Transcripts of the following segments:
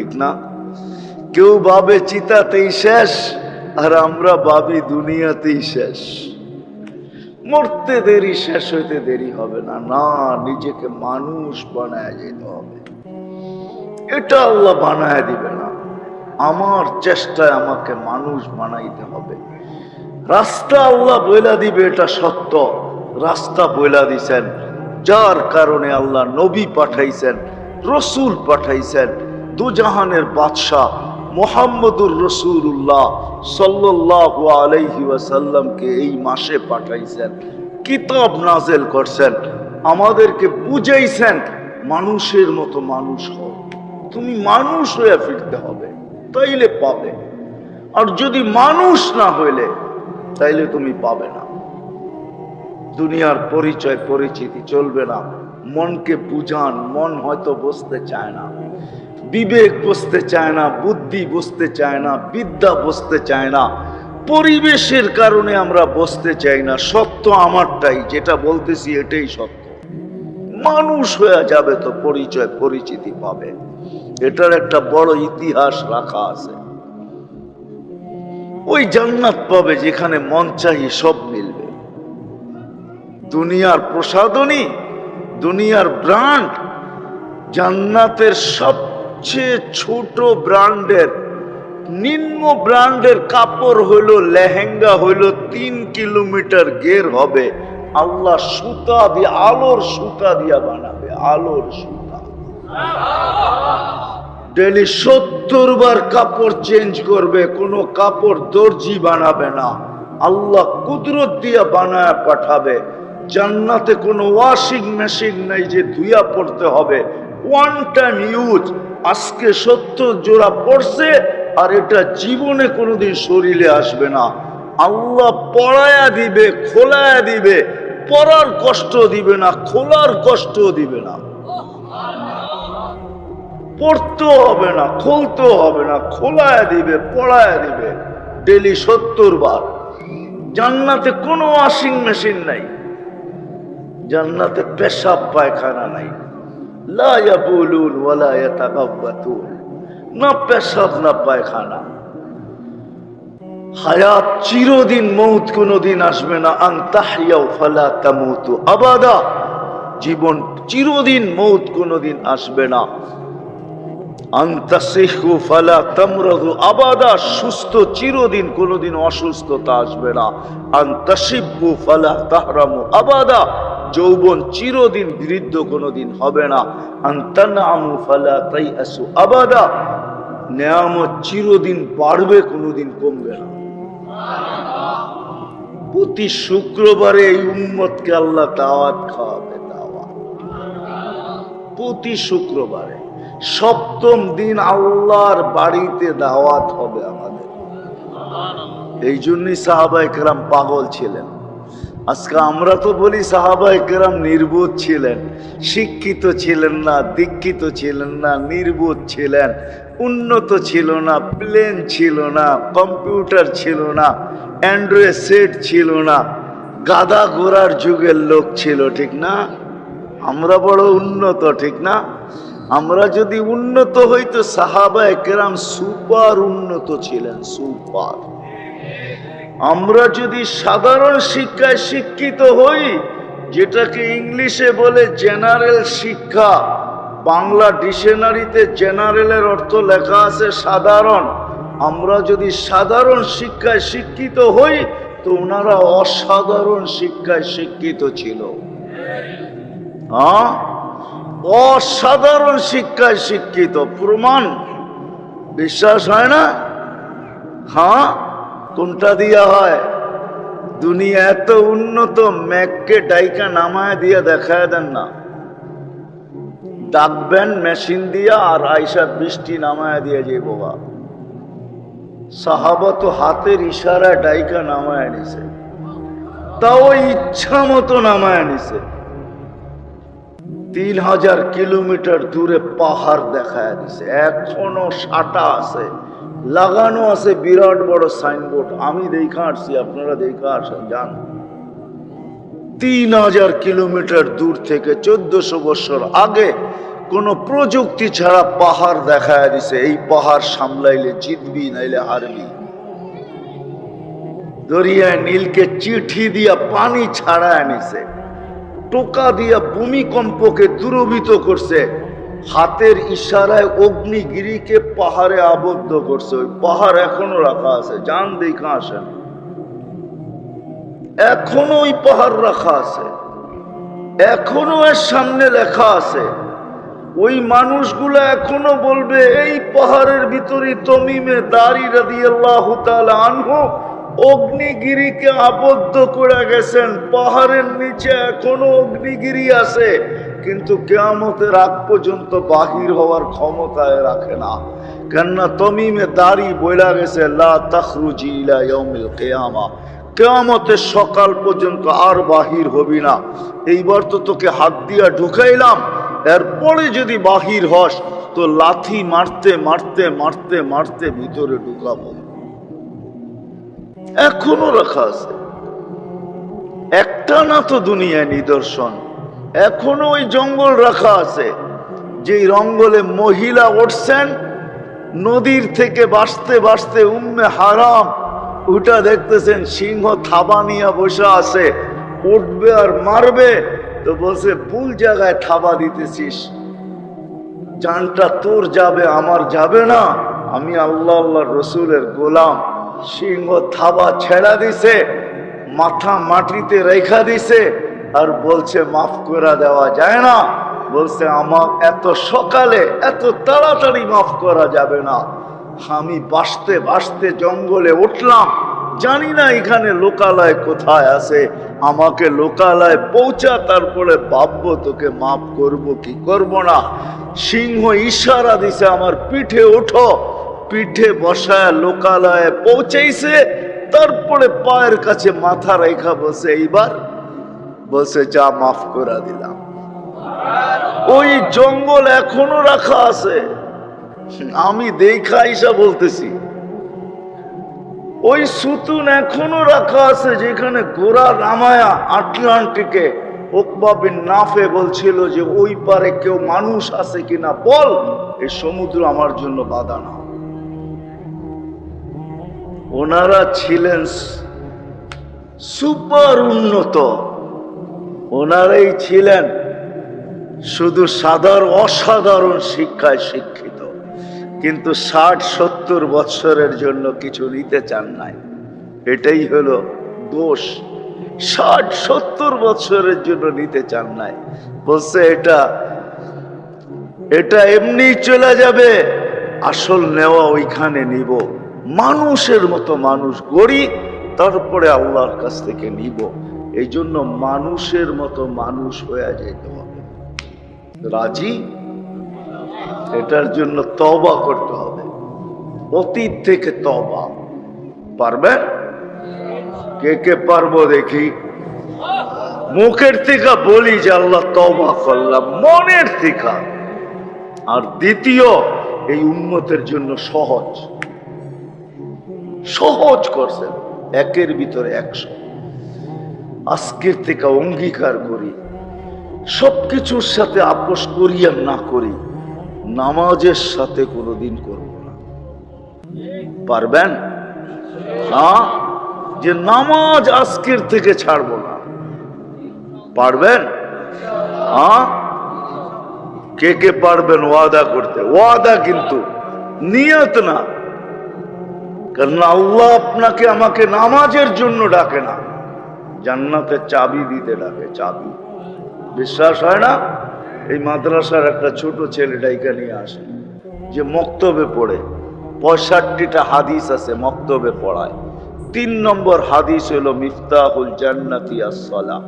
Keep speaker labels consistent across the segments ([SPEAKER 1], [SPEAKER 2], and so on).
[SPEAKER 1] ঠিক না। কেউ ভাবে চিতাতেই শেষ, আর আমরা ভাবি দুনিয়াতেই শেষ। মরতে দেরি, শেষ হইতে দেরি হবে না। না, নিজেকে মানুষ বানায় যেতে হবে। এটা আল্লাহ বানায় দিবে না। আমার চেষ্টায় আমাকে মানুষ বানাইতে হবে। রাস্তা আল্লাহ বইলা দিবে, এটা সত্য। রাস্তা বইলা দিছেন। যার কারণে আল্লাহ নবী পাঠাইছেন, রসুল পাঠাইছেন। দুজাহানের বাদশাহ মোহাম্মদুর রসুল্লাহ সাল্লাহ আলাইহি ওয়াসাল্লামকে এই মাসে পাঠাইছেন, কিতাব নাজেল করছেন, আমাদেরকে বুঝাইছেন, মানুষের মতো মানুষ হও। তুমি মানুষ হয়ে ফিরতে হবে, তাইলে পাবে। আর যদি মানুষ না হইলে, তাইলে তুমি পাবে না। দুনিয়ার পরিচয়, পরিচিতি চলবে না। মনকে বুঝান, মন হয়তো বসতে চায় না। বিবেক বসতে চায় না, বুদ্ধি বসতে চায় না, বিদ্যা বসতে চায় না। পরিবেশের কারণে আমরা বসতে চাই না, সত্য আমারটাই, যেটা বলতেছি এটাই সত্য। মানুষ হয়ে যাবে তো পরিচয়, পরিচিতি পাবে। এটার একটা বড় ইতিহাস রাখা আছে। ওই জান্নাত পাবে যেখানে মন চাহি সব মিলবে। দুনিয়ার প্রসাদনী দুনিয়ার ব্র্যান্ড, জান্নাতের সবচেয়ে ছোট ব্র্যান্ডের, নিম্ন ব্র্যান্ডের কাপড় হইল লেহেঙ্গা হইল তিন কিলোমিটার গের হবে। আল্লাহ সুতা দিয়ে, আলোর সুতা দিয়া বানাবে, আলোর সুতা। ডেলি সত্তর বার কাপড় চেঞ্জ করবে, কোনো কাপড় দর্জি বানাবে না। আল্লাহ কুদরত দিয়া বানায় পাঠাবে। জান্নাতে কোনো ওয়াশিং মেশিন নাই যে ধুইয়া পড়তে হবে। ওয়ান টাইম ইউজ আজকে সত্তর জোড়া পড়ছে, আর এটা জীবনে কোনোদিন শরীরে আসবে না। আল্লাহ পড়ায়া দিবে, খোলায়া দিবে, পড়ার কষ্ট দিবে না, খোলার কষ্ট দিবে না। পড়তেও হবে না, খুলতেও হবে না, খোলায় দিবে, পড়ায় দিবে। ডেলি সত্তর বার। জান্নাতে কোনো ওয়াশিং মেশিন নাই। জান্নাতে পেশাব পায়খানা নাই। ইয়াতাগাব্বাতুন না পেশাব, না পায়খানা। হায়াত চিরদিন, মৌত কোনোদিন আসবে না। আন তাহইয়াও ফালা তামুতু আবাদা। জীবন চিরদিন, মৌত আসবে না। আবাদা। সুস্থ চিরদিন, কোনোদিন অসুস্থতা আসবে না। আন্তাসিব্বু ফালা তাহরামু আবাদা। যৌবন চিরদিন বৃদ্ধ কোনোদিন হবে না। আন্তানামু ফালা তাইয়াসু আবাদা। নেয়ামত চিরদিন বাড়বে, কোনোদিন কমবে না। প্রতি শুক্রবারে এই উম্মতকে আল্লাহ দাওয়াত খাওয়াবে, দাওয়াত। প্রতি শুক্রবারে। সপ্তম দিন আল্লাহর বাড়িতে দাওয়াত হবে আমাদের। এই জন্যই সাহাবাই পাগল ছিলেন। আজকে আমরা তো বলি সাহাবাই কেরাম নির্বোধ ছিলেন, শিক্ষিত ছিলেন না, দীক্ষিত ছিলেন না, নির্বোধ ছিলেন, উন্নত ছিল না প্লেন ছিল না কম্পিউটার ছিল না অ্যান্ড্রয়েড সেট ছিল না, গাদা ঘোড়ার যুগের লোক ছিল, ঠিক না? আমরা বড় উন্নত, ঠিক না? আমরা যদি উন্নত হইতো সাহাবা একরাম সুপার উন্নত ছিলেন, সুপার। আমরা যদি সাধারণ শিক্ষায় শিক্ষিত হই, যেটাকে ইংলিশে বলে জেনারেল শিক্ষা, বাংলা ডিকশনারিতে জেনারেলের অর্থ লেখা আছে সাধারণ, আমরা যদি সাধারণ শিক্ষায় শিক্ষিত হই, তো ওনারা অসাধারণ শিক্ষায় শিক্ষিত ছিল। অসাধারণ শিক্ষায় শিক্ষিত, প্রমাণ। বিশ্বাস হয় না? হ্যাঁ? কোনটা দিয়া হয়? দুনিয়া এত উন্নত, ম্যাককে ডাইকা নামায় দিয়ে দেখায় দেন না। ডাকবেন মেশিন দিয়া আর আইসা বৃষ্টি নামায় দিয়ে যে বাবা সাহাবা তো হাতের ইশারায় ডাইকা নামায় নিছে। তাও ইচ্ছা মতো নামায় নিছে। তিন হাজার কিলোমিটার দূরে পাহাড় দেখায় দিছে। এখনও সাটা আছে। লাগানো আছে বিরাট বড় সাইনবোর্ড। আমি দেখা আসছি, আপনারা দেখা আসেন যান। তিন হাজার কিলোমিটার দূর থেকে চোদ্দশো বছর আগে কোনো প্রযুক্তি ছাড়া পাহাড় দেখায় দিছে। এই পাহাড় সামলাইলে জিতবি, নাইলে হারবি। দরিয়ায় নীলকে চিঠি দিয়া পানি ছাড়ায় নিছে টোকা দিয়া ভূমিকম্পকে দূরভীত করছে। হাতের ইশারায় অগ্নিগিরিকে পাহাড়ে আবদ্ধ করছে। ওই পাহাড় এখনও রাখা আছে, যান দেখা আসেন। এখনও ওই পাহাড় রাখা আছে। এখনও এর সামনে লেখা আছে। ওই মানুষগুলো এখনও বলবে, এই পাহাড়ের ভিতরে তমিমে দাড়ি রাদি আল্লাহ আনহু অগ্নিগিরিকে আবদ্ধ করে গেছেন। পাহাড়ের নিচে এখনও অগ্নিগিরি আছে। কিন্তু কেয়ামতের আগ পর্যন্ত বাহির হওয়ার ক্ষমতায় রাখে না। কেননা তমিমে দাড়ি বইলা গেছে কিয়ামা। কেয়ামতের সকাল পর্যন্ত আর বাহির হবি না। এইবার তো তোকে হাত দিয়া ঢুকাইলাম। এরপরে যদি বাহির হস, তো লাথি মারতে মারতে মারতে মারতে ভিতরে ঢুকাবো। এখনও রাখা আছে। একটা না তো দুনিয়ায় নিদর্শন। এখনও ওই জঙ্গল রাখা আছে, যেই রঙ্গলে মহিলা উঠছেন, নদীর থেকে বাঁচতে বাঁচতে উম্মে হারাম ওটা দেখতেছেন সিংহ থাবা নিয়ে বসে আছে, উঠবে আর মারবে, তো বলছে, ভুল জায়গায় থাবা দিতেছিস, জানটা তোর যাবে, আমার যাবে না, আমি আল্লাহ আল্লাহ রসুলের গোলাম। সিংহ থাবা ছেড়া দিছে, মাথা মাটিতে রেখা দিছে আর বলছে, মাফ করে দেওয়া যায় না। বলছে, আমার এত সকালে এত তাড়াতাড়ি মাফ করা যাবে না। আমি বাঁচতে বাঁচতে জঙ্গলে উঠলাম, জানি না এখানে লোকালয় কোথায় আছে। আমাকে লোকালয় পৌঁছা, তারপরে ভাববো তোকে মাফ করব কি করব না। সিংহ ইশারা দিছে আমার পিঠে, ওঠো। পিঠে বসায় লোকালয়ে পৌঁছেছে তারপরে পায়ের কাছে মাথা রেখা বসে এইবার বসে যা মাফ করে দিলাম। ওই জঙ্গল এখনও রাখা আছে। আমি দেখা ইসা বলতেছি, ওই সুতুন এখনও রাখা আছে যেখানে গোরা রামায়া আটলান্টিকে ওকবা বিন নাফে বলছিল যে ওই পারে কেউ মানুষ আছে কিনা বল এই সমুদ্র আমার জন্য বাধা না। ওনারা ছিলেন সুপার উন্নত। ওনারাই ছিলেন শুধু সাধারণ অসাধারণ শিক্ষায় শিক্ষিত, কিন্তু ষাট সত্তর বৎসরের জন্য কিছু নিতে চান নাই। এটাই হলো দোষ। ষাট সত্তর বৎসরের জন্য নিতে চান নাই। বলছে এটা এটা এমনি চলে যাবে, আসল নেওয়া ওইখানে নিব। মানুষের মতো মানুষ গড়ি তারপরে আল্লাহর কাছ থেকে নিব। এই জন্য মানুষের মতো মানুষ হয়ে যেতে হবে রাজি? এটার জন্য তবা করতে হবে। অতীত থেকে তবা পারবে? কে কে পারব দেখি? মুখের থেকে বলি যে আল্লাহ তবা করলাম, মনের থেকে। আর দ্বিতীয়, এই উন্মতের জন্য সহজ। সহজ করছেন, একের ভিতরে একশো। আজকের থেকে অঙ্গীকার করি। সবকিছুর সাথে আপোষ করি আর না করি, নামাজের সাথে কোনোদিন করব না। পারবেন? হ্যাঁ? যে নামাজ আজকের থেকে ছাড়বো না। পারবেন? হ্যাঁ? কে কে পারবেন ওয়াদা করতে? ওয়াদা কিন্তু নিয়ত না। কারণ আল্লাহ আপনাকে আমাকে নামাজের জন্য ডাকে না। জান্নাতের চাবি দিতে ডাকে চাবি। বিশ্বাস হয় না? এই মাদ্রাসার একটা ছোট ছেলেটা এখানে আসে, যে মক্তবে পড়ে। পঁয়ষট্টিটা হাদিস আছে মক্তবে পড়ায়। তিন নম্বর হাদিস হলো, মিফতাহুল জান্নাতি আসলা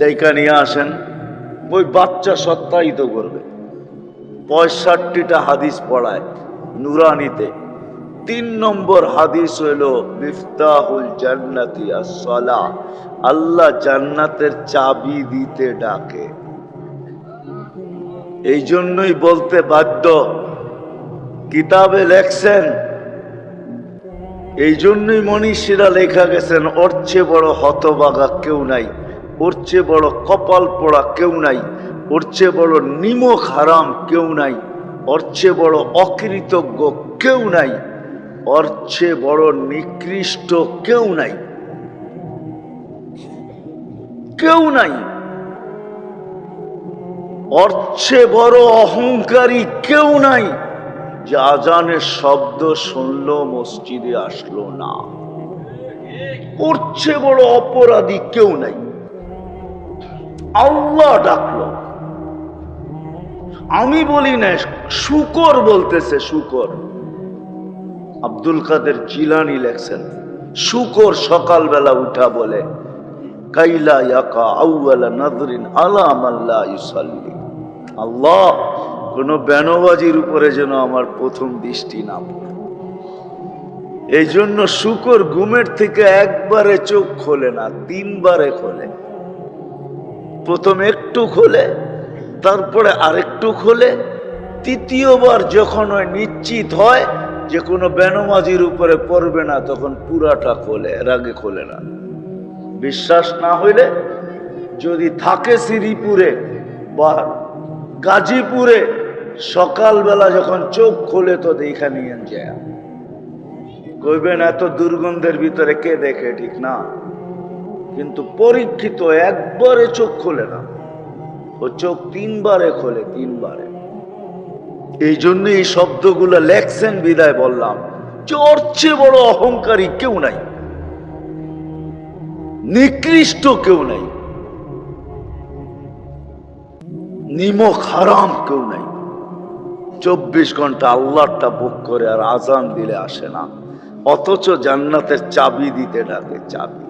[SPEAKER 1] দেখা নিয়ে আসেন, ওই বাচ্চা সত্যায়িত করবে। পঁয়ষট্টিটা হাদিস পড়ায় নুরানিতে। তিন নম্বর হাদিস হইল মিফতাহুল জান্নাতি আসলা আল্লাহ জান্নাতের চাবি দিতে ডাকে। এই জন্যই বলতে বাধ্য। কিতাবে লেখছেন এই জন্যই মনীষীরা লেখা গেছেন, ওর চেয়ে বড় হতবাগা কেউ নাই, ওর চেয়ে বড় কপাল পড়া কেউ নাই, ওর চেয়ে বড় নিমক হারাম কেউ নাই, ওর চেয়ে বড় অকৃতজ্ঞ কেউ নাই। ওর চেয়ে বড় নিকৃষ্ট কেউ নাই। কেউ নাই। ওর চেয়ে বড় অহংকারী কেউ নাই, যে আজানের শব্দ শুনলো, মসজিদে আসলো না। ওর বড় অপরাধী কেউ নাই। আল্লাহ ডাকলো। আমি বলি না, শুকর বলতেছে, শুকর। আব্দুল কাদের জিলানি লেখছেন, শুকর সকালবেলা উঠা বলে, কাইলা ইয়াকা আউয়ালা নাদরিন আলা মাল্লা ইউসাল্লি। আল্লাহ, কোন উপরে যেন আমার প্রথম দৃষ্টি না পড়ে। এই জন্য শুকর ঘুমের থেকে একবারে চোখ খোলে না, তিনবারে খোলে। প্রথম একটু খোলে, তারপরে আরেকটু খোলে, তৃতীয়বার যখন ওই নিশ্চিত হয় যে কোনো বেনমাজির উপরে পড়বে না, তখন পুরাটা খোলে এর আগে খোলে না। বিশ্বাস না হইলে যদি থাকে শ্রীপুরে বা গাজীপুরে, সকালবেলা যখন চোখ খোলে তো দেখা নিয়ে যায় কইবেন এত দুর্গন্ধের ভিতরে কে দেখে, ঠিক না। কিন্তু পরীক্ষিত একবারে চোখ খোলে না। ও চোখ তিনবারে খোলে, তিনবারে। এই জন্য এই শব্দগুলো লেখছেন বিদায় বললাম। চেয়ে বড় অহংকারী কেউ নাই। নিকৃষ্ট কেউ নাই। নিমক হারাম কেউ নাই। চব্বিশ ঘণ্টা আল্লাহটা বুক করে আর আজান দিলে আসে না। অথচ জান্নাতের চাবি দিতে ডাকে চাবি।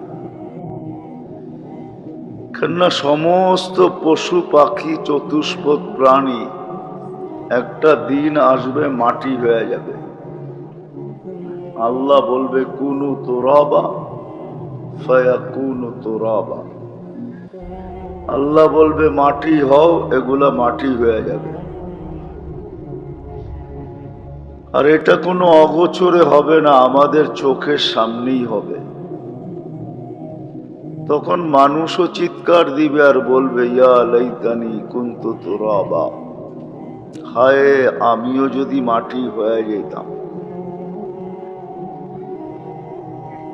[SPEAKER 1] কেননা সমস্ত পশু পাখি, চতুষ্পদ প্রাণী একটা দিন আসবে, মাটি হয়ে যাবে। আল্লাহ বলবে, কুনু তোরাবা আল্লাহ বলবে, মাটি হও, এগুলা মাটি হয়ে যাবে। আর এটা কোনো অগোচরে হবে না, আমাদের চোখের সামনেই হবে। তখন মানুষও চিৎকার দিবে আর বলবে, ইয়া লাইতানি কুন্তু তোরাবা। হায়, আমিও যদি মাটি হয়ে যেতাম।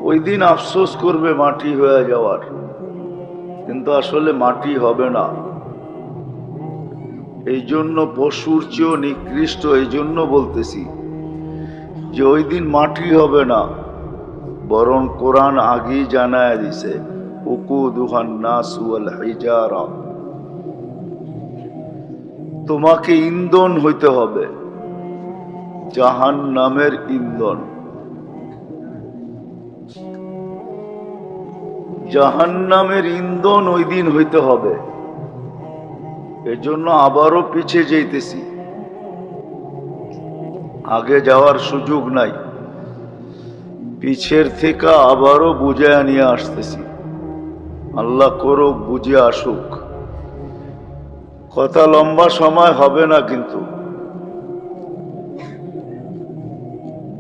[SPEAKER 1] ওই দিন আফসোস করবে মাটি হয়ে যাওয়ার, কিন্তু আসলে মাটি হবে না। এই জন্য পশুর চেয়েও নিকৃষ্ট, এই জন্য বলতেছি যে ওই দিন মাটি হবে না, বরং কোরআন আগেই জানায় দিছে, উকুদুহান নাসু আল হিজারা। তোমাকে ইন্ধন হইতে হবে। জাহান নামের ইন্ধন। জাহান নামের ইন্ধন ওই দিন হইতে হবে। এজন্য আবারও পিছে যেতেছি আগে যাওয়ার সুযোগ নাই। পিছের থেকে আবারও বুঝে নিয়ে আসতেছি। আল্লাহ করুক, বুঝে আসুক। কথা লম্বা সময় হবে না কিন্তু।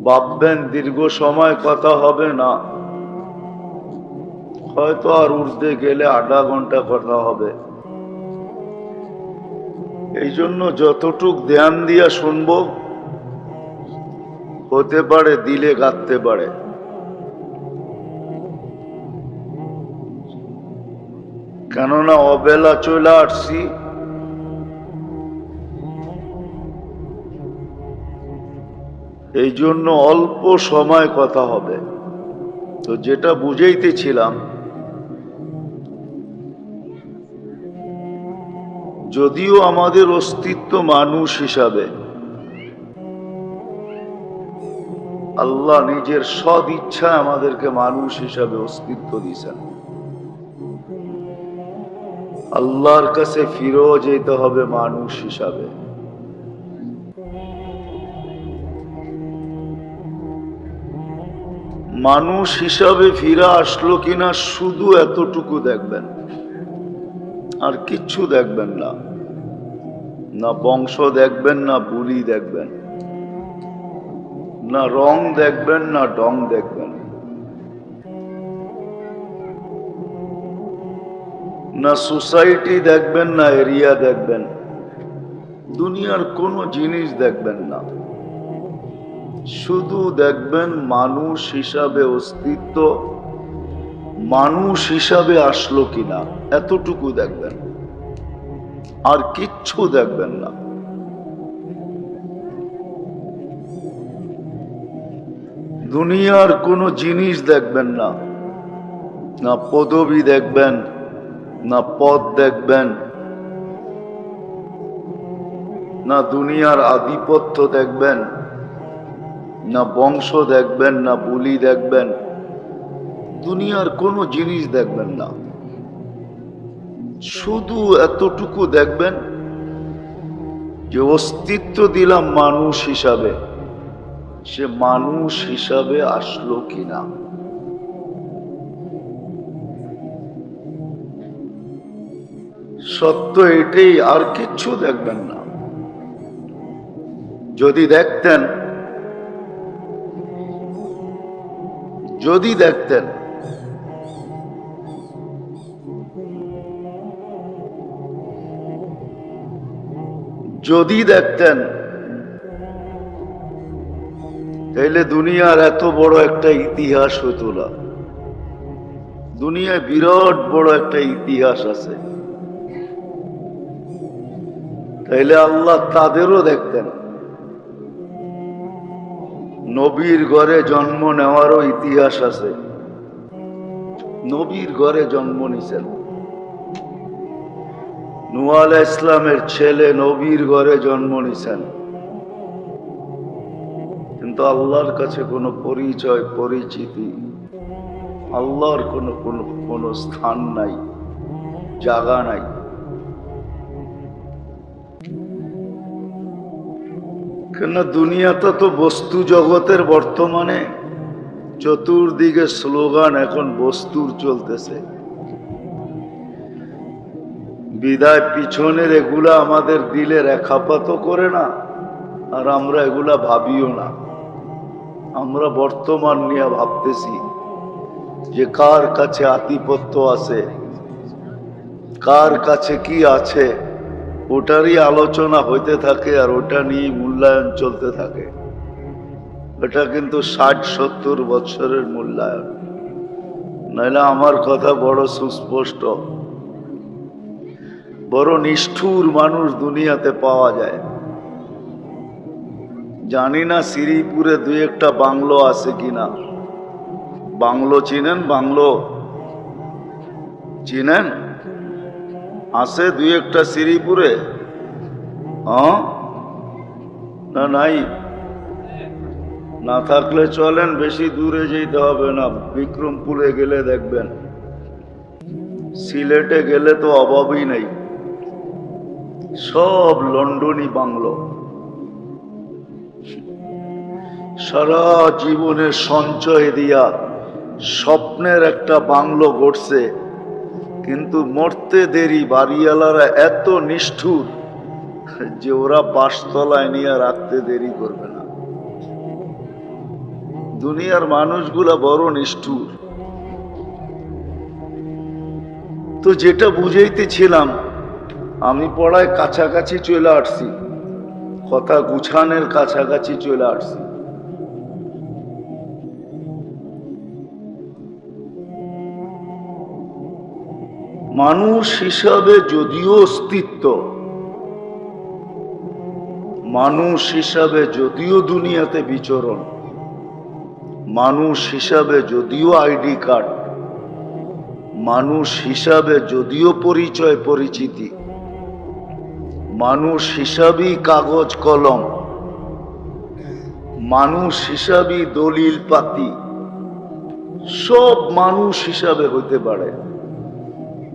[SPEAKER 1] ভাববেন দীর্ঘ সময় কথা হবে না। হয়তো আর উঠতে গেলে আধা ঘণ্টা কথা হবে। এই জন্য যতটুক ধ্যান দিয়া শুনব, হতে পারে দিলে গাঁথতে পারে। কেননা অবেলা চলে আসছি এই জন্য অল্প সময় কথা হবে। তো যেটা বুঝাইতেছিলাম, যদিও আমাদের অস্তিত্ব মানুষ হিসাবে, আল্লাহ নিজের সদ ইচ্ছা আমাদেরকে মানুষ হিসাবে অস্তিত্ব দিয়েছেন। আল্লাহর কাছে ফিরেও যেতে হবে মানুষ হিসাবে। মানুষ হিসাবে ফিরা আসলো কিনা শুধু এতটুকু দেখবেন। আর কিচ্ছু দেখবেন না। না বংশ দেখবেন, না বুলি দেখবেন। না রং দেখবেন, না ডং দেখবেন। না সোসাইটি দেখবেন, না এরিয়া দেখবেন। দুনিয়ার কোনো জিনিস দেখবেন না। শুধু দেখবেন মানুষ হিসাবে অস্তিত্ব, মানুষ হিসাবে আসলো কিনা, এতটুকু দেখবেন। আর কিচ্ছু দেখবেন না। দুনিয়ার কোনো জিনিস দেখবেন না। না পদবি দেখবেন, না পদ দেখবেন। না দুনিয়ার আধিপত্য দেখবেন। না বংশ দেখবেন, না বুলি দেখবেন, দুনিয়ার কোনো জিনিস দেখবেন না। শুধু এতটুকু দেখবেন যে অস্তিত্ব দিলাম মানুষ হিসাবে। সে মানুষ হিসাবে আসলো কিনা? সত্য এটাই, আর কিচ্ছু দেখবেন না। যদি দেখতেন যদি দেখতেন। যদি দেখতেন। তাইলে দুনিয়ার এত বড় একটা ইতিহাস হতো না। দুনিয়ায় বিরাট বড় একটা ইতিহাস আছে। তাইলে আল্লাহ তাদেরও দেখতেন। নবীর ঘরে জন্ম নেওয়ারও ইতিহাস আছে। নবীর ঘরে জন্ম নিছেন। নুয়াল ইসলামের ছেলে নবীর ঘরে জন্ম নিছেন। কিন্তু আল্লাহর কাছে কোনো পরিচয়, পরিচিতি, আল্লাহর কোনো কোনো স্থান নাই জায়গা নাই। কেন দুনিয়াটা তো বস্তু জগতের বর্তমানে চতুর্দিকে স্লোগান, এখন বস্তুর চলতেছে। বিদায় পিছনের এগুলা আমাদের দিলে রেখাপাতও করে না, আর আমরা এগুলা ভাবিও না। আমরা বর্তমান নিয়ে ভাবতেছি যে কার কাছে আধিপত্য আছে, কার কাছে কি আছে। ওটারই আলোচনা হইতে থাকে আর ওটা নিয়ে মূল্যায়ন চলতে থাকে। এটা কিন্তু ষাট সত্তর বছরের মূল্যায়ন। নাহলে আমার কথা বড় সুস্পষ্ট। বড় নিষ্ঠুর মানুষ দুনিয়াতে পাওয়া যায়। জানি না শ্রীপুরে দুই একটা বাংলো আছে কিনা। বাংলো চিনেন? বাংলো। চিনেন? আছে দুই একটা শ্রীপুরে? না, নাই। না থাকলে চলেন, বেশি দূরে যেতে হবে না। বিক্রমপুরে গেলে দেখবেন। সিলেটে গেলে তো অভাবই নেই। সব লন্ডনই বাংলো। সারা জীবনের সঞ্চয় দিয়া স্বপ্নের একটা বাংলো গড়ছে। কিন্তু মরতে দেরি বাড়িওয়ালারা এত নিষ্ঠুর যে ওরা বাসতলায় নিয়ে রাখতে দেরি করবে না। দুনিয়ার মানুষগুলা বড় নিষ্ঠুর। তো যেটা বুঝাইতেছিলাম, আমি পড়ায় কাছাকাছি চলে আসছি, কথা গুছানের কাছাকাছি চলে আসছি। মানুষ হিসাবে যদিও অস্তিত্ব, মানুষ হিসাবে যদিও দুনিয়াতে বিচরণ, মানুষ হিসাবে যদিও আইডি কার্ড, মানুষ হিসাবে যদিও পরিচয় পরিচিতি, মানুষ হিসাবেই কাগজ কলম, মানুষ হিসাবেই দলিল পাতি, সব মানুষ হিসাবে হতে পারে।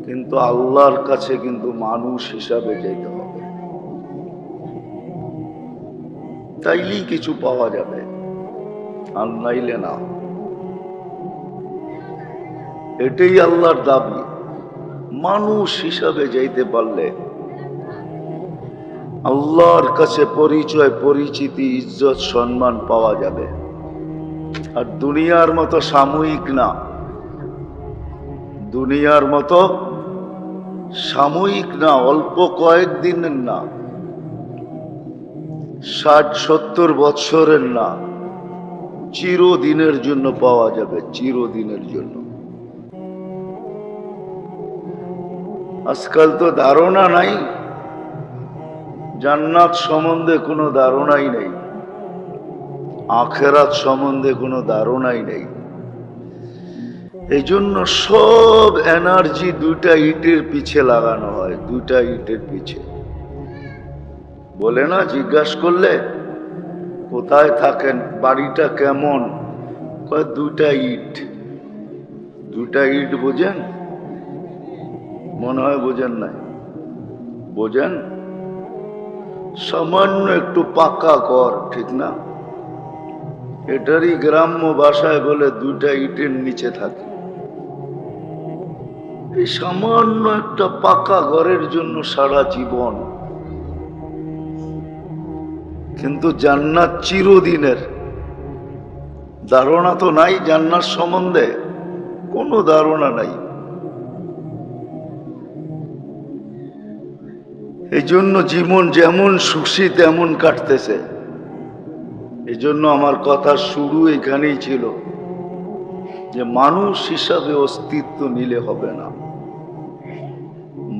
[SPEAKER 1] কিন্তু আল্লাহর কাছে কিন্তু মানুষ হিসাবে যেতে হবে। তাইলেই কিছু পাওয়া যাবে। আর নাইলে না। এটাই আল্লাহর দাবি। মানুষ হিসাবে যাইতে পারলে আল্লাহর কাছে পরিচয়, পরিচিতি, ইজ্জত, সম্মান পাওয়া যাবে। আর দুনিয়ার মতো সাময়িক না। দুনিয়ার মতো সাময়িক না, অল্প কয়েকদিনের না, ষাট সত্তর বৎসরের না, চিরদিনের জন্য পাওয়া যাবে, চিরদিনের জন্য। আজকাল তো ধারণা নাই, জান্নাত সম্বন্ধে কোনো ধারণাই নেই, আখেরাত সম্বন্ধে কোনো ধারণাই নেই। এই জন্য সব এনার্জি দুইটা ইটের পিছে লাগানো হয়, দুইটা ইটের পিছে। বলে না, জিজ্ঞাসা করলে, কোথায় থাকেন, বাড়িটা কেমন? কয়, দুইটা ইট। দুটা ইট বোঝেন? মনে হয় বোঝেন নাই। বোঝেন? সামান্য একটু পাকা কর, ঠিক না? এটারই গ্রাম্য ভাষায় বলে দুইটা ইটের নিচে থাকে। এই সামান্য একটা পাকা ঘরের জন্য সারা জীবন। কিন্তু জান্নাত চিরদিনের। ধারণা তো নাই জান্নাত সম্বন্ধে, কোনো ধারণা নাই। এই জন্য জীবন যেমন সুখী তেমন কাটতেছে। এই জন্য আমার কথা শুরু এখানেই ছিল যে মানুষ হিসাবে অস্তিত্ব নিলে হবে না।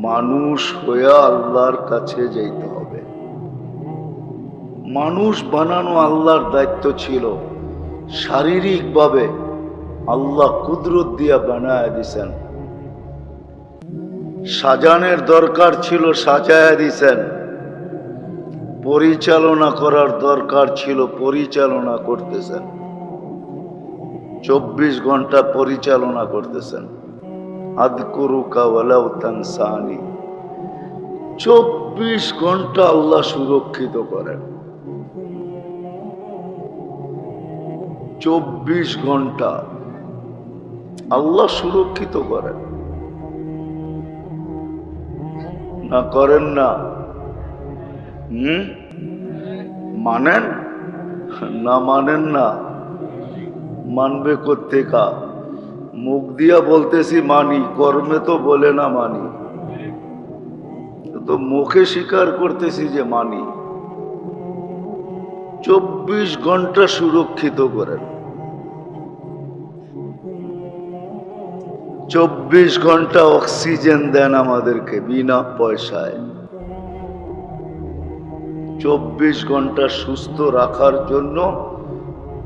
[SPEAKER 1] মানুষ হয়ে আল্লাহর কাছে যাইতে হবে। মানুষ বানানো আল্লাহর দায়িত্ব ছিল। শারীরিকভাবে আল্লাহ কুদরত দিয়া বানায় দিছেন। সাজানের দরকার ছিল, সাজায় দিছেন। পরিচালনা করার দরকার ছিল, পরিচালনা করতেছেন। চব্বিশ ঘণ্টা পরিচালনা করতেছেন। চব্বিশ ঘণ্টা আল্লাহ সুরক্ষিত করেন। চব্বিশ ঘণ্টা আল্লাহ সুরক্ষিত করেন। না করেন না। হুম? মানেন? না মানেন না। মানবে কোথেকা মুখ দিয়া বলতেছি মানি, কর্মে তো বলে না মানি। তো মুখে স্বীকার করতেছি যে মানি। চব্বিশ ঘণ্টা সুরক্ষিত করেন। চব্বিশ ঘণ্টা অক্সিজেন দেন আমাদেরকে বিনা পয়সায়। চব্বিশ ঘণ্টা সুস্থ রাখার জন্য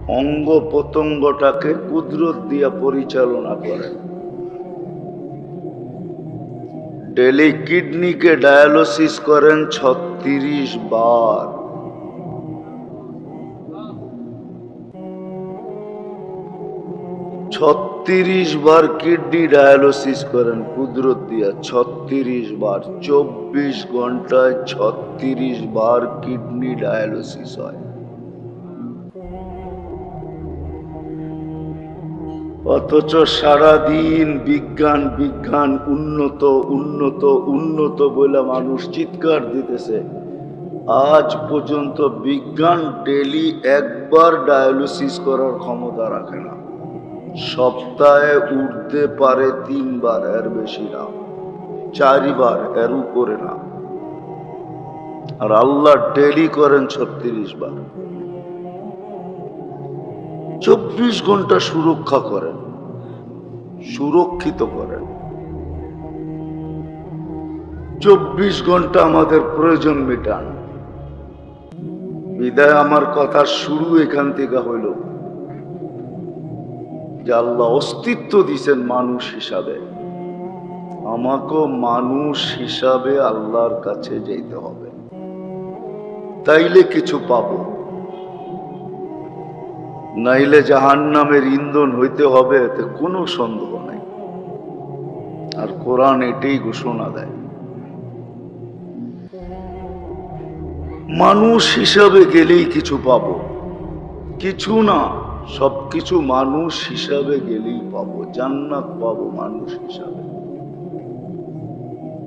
[SPEAKER 1] অঙ্গ প্রত্যঙ্গটাকে কুদরত দিয়া পরিচালনা করেন ডেলি কিডনিকে ডায়ালিসিস করেন ছত্রিশ বার। ছত্রিশ বার কিডনি ডায়ালিসিস করেন, কুদরত দিয়া ছত্রিশ বার। চব্বিশ ঘন্টায় ছত্রিশ বার কিডনি ডায়ালিসিস হয়। অথচ সারাদিন বিজ্ঞান বিজ্ঞান, উন্নত উন্নত উন্নত বলে মানুষ চিৎকার দিতেছে। আজ পর্যন্ত বিজ্ঞান ডেলি একবার ডায়ালিসিস করার ক্ষমতা রাখে না। সপ্তাহে উঠতে পারে তিনবার, এর বেশি না। চারিবার, এর উপরে না। আর আল্লাহ ডেলি করেন ছত্রিশ বার চব্বিশ ঘণ্টা সুরক্ষা করেন, সুরক্ষিত করেন। চব্বিশ ঘণ্টা আমাদের প্রয়োজন মেটান। বিদায় আমার কথা শুরু এখান থেকে হইল। যে আল্লাহ অস্তিত্ব দিছেন মানুষ হিসাবে। আমাকেও মানুষ হিসাবে আল্লাহর কাছে যেতে হবে। তাইলে কিছু পাবো। নাইলে জাহান নামের ইন্ধন হইতে হবে, এতে কোনো সন্দেহ নাই। আর কোরআন এটাই ঘোষণা দেয়। মানুষ হিসাবে গেলেই কিছু পাবো। কিছু না সবকিছু মানুষ হিসাবে গেলেই পাবো। জান্নাত পাবো মানুষ হিসাবে।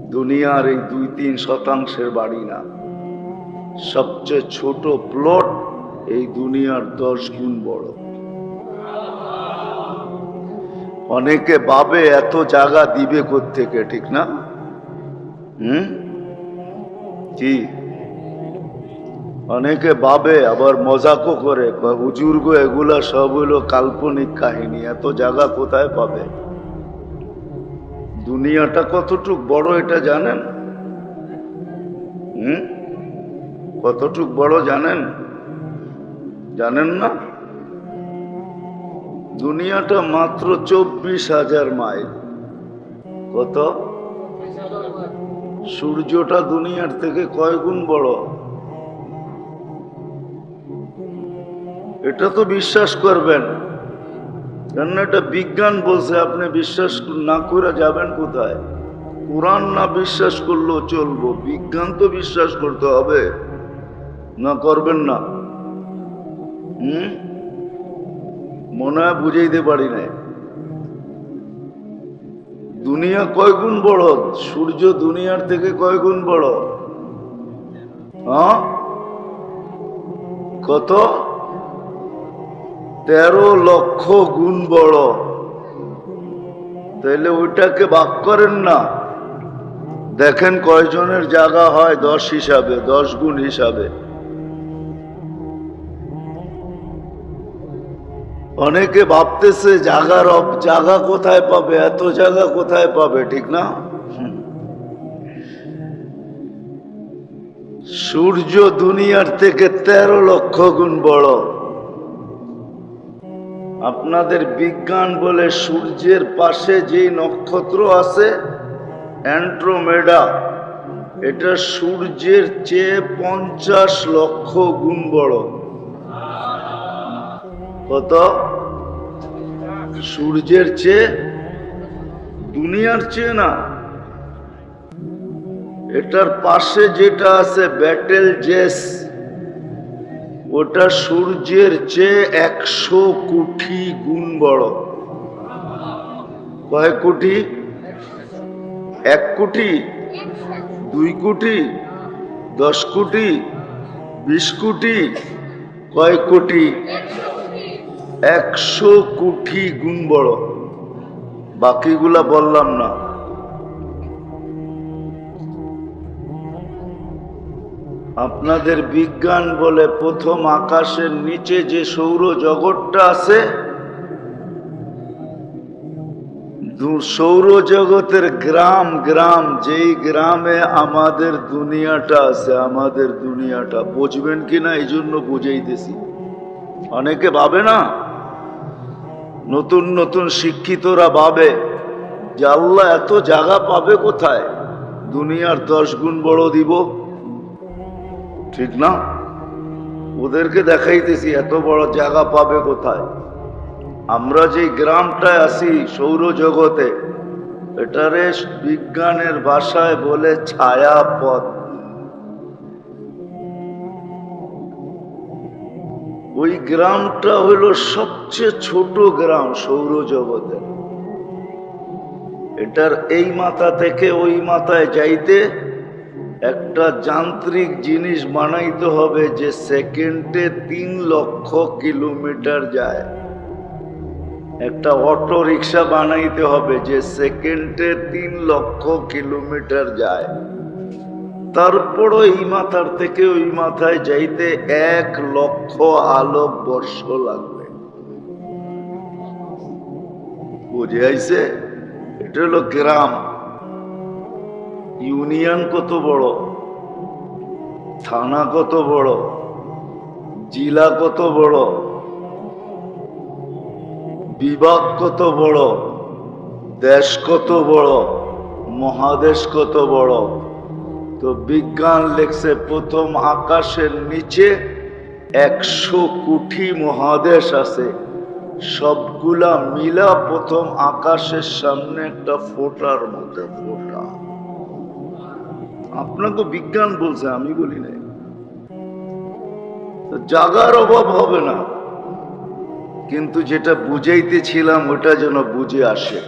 [SPEAKER 1] দুনিয়ার এই দুই তিন শতাংশের বাড়ি না। সবচেয়ে ছোট প্লট এই দুনিয়ার দশ গুণ বড়। অনেকে ভাবে এত জায়গা দিবে থেকে ঠিক না? হুম? কি? অনেকে ভাবে আবার মজাকও করে হুজুর গো, এগুলা সব হইল কাল্পনিক কাহিনী, এত জায়গা কোথায় পাবে? দুনিয়াটা কতটুক বড় এটা জানেন? হুম? কতটুক বড় জানেন? জানেন না? দুনিয়াটা মাত্র চব্বিশ হাজার মাইল। কত? সূর্যটা দুনিয়ার থেকে কয় গুণ বড়? এটা তো বিশ্বাস করবেন। কেন এটা বিজ্ঞান বলছে, আপনি বিশ্বাস না করে যাবেন কোথায়? কোরআন না বিশ্বাস করলেও চলবো। বিজ্ঞান তো বিশ্বাস করতে হবে। না, করবেন না। হুম? মনে হয় বুঝাইতে পারি না দুনিয়া কয় গুণ বড়? সূর্য দুনিয়ার থেকে কয় গুণ বড়? হ্যাঁ? কত? তেরো লক্ষ গুণ বড়। তাইলে ওইটাকে ভাগ করেন না। দেখেন কয়জনের জায়গা হয় দশ হিসাবে, দশ গুণ হিসাবে। অনেকে ভাবতেছে জাগার অব- জাগা কোথায় পাবে, এত জায়গা কোথায় পাবে, ঠিক না। সূর্য দুনিয়ার থেকে তেরো লক্ষ গুণ বড়। আপনাদের বিজ্ঞান বলে সূর্যের পাশে যে নক্ষত্র আছে অ্যান্ট্রোমেডা এটা সূর্যের চেয়ে পঞ্চাশ লক্ষ গুণ বড়। কত? সূর্যের চেয়ে দুনিয়ার চেয়ে না। এটার পাশে যেটা আছে ব্যাটেল জেস ওটা সূর্যের চেয়ে একশো কোটি গুণ বড়। কয় কোটি? এক কোটি, দুই কোটি, দশ কোটি, বিশ কোটি, কয় কোটি? একশো কোটি গুণ বড়। বাকিগুলা বললাম না। আপনাদের বিজ্ঞান বলে প্রথম আকাশের নিচে যে সৌর জগৎটা আছে সৌরজগতের গ্রাম গ্রাম, যেই গ্রামে আমাদের দুনিয়াটা আছে, আমাদের দুনিয়াটা। বুঝবেন কিনা? এই জন্য বুঝাইতেছি। অনেকে ভাবে না? নতুন নতুন শিক্ষিতরা ভাবে যে আল্লাহ এত জায়গা পাবে কোথায়? দুনিয়ার দশ গুণ বড় দিব। ঠিক না? ওদেরকে দেখাইতেছি এত বড় জায়গা পাবে কোথায়? আমরা যে গ্রামটায় আছি সৌরজগতে, এটারে বিজ্ঞানের ভাষায় বলে ছায়াপথ। ওই গ্রামটা হলো সবচেয়ে ছোট গ্রাম সৌরজগতের। এটার এই মাথা থেকে ওই মাথায় যাইতে একটা যান্ত্রিক জিনিস বানাইতে হবে যে সেকেন্ডে তিন লক্ষ কিলোমিটার যায়। একটা অটো রিক্সা বানাইতে হবে যে সেকেন্ডে তিন লক্ষ কিলোমিটার যায়। তারপরও এই মাথার থেকে ওই মাথায় যাইতে এক লক্ষ আলোক বর্ষ লাগবে। বুঝে আইছে? এটা হলো গ্রাম। ইউনিয়ন কত বড়? থানা কত বড়? জেলা কত বড়? বিভাগ কত বড়? দেশ কত বড়? মহাদেশ কত বড়? তো বিজ্ঞান লেখছে প্রথম আকাশের নিচে একশো কোটি মহাদেশ আছে। সবগুলা মিলা প্রথম আকাশের সামনে একটা ফোটার মতো ফোটা। আপনাকে বিজ্ঞান বলছে, আমি বলি নাই। জাগার অভাব হবে না। কিন্তু যেটা বুঝাইতেছিলাম, ওটা যেন বুঝে আসে।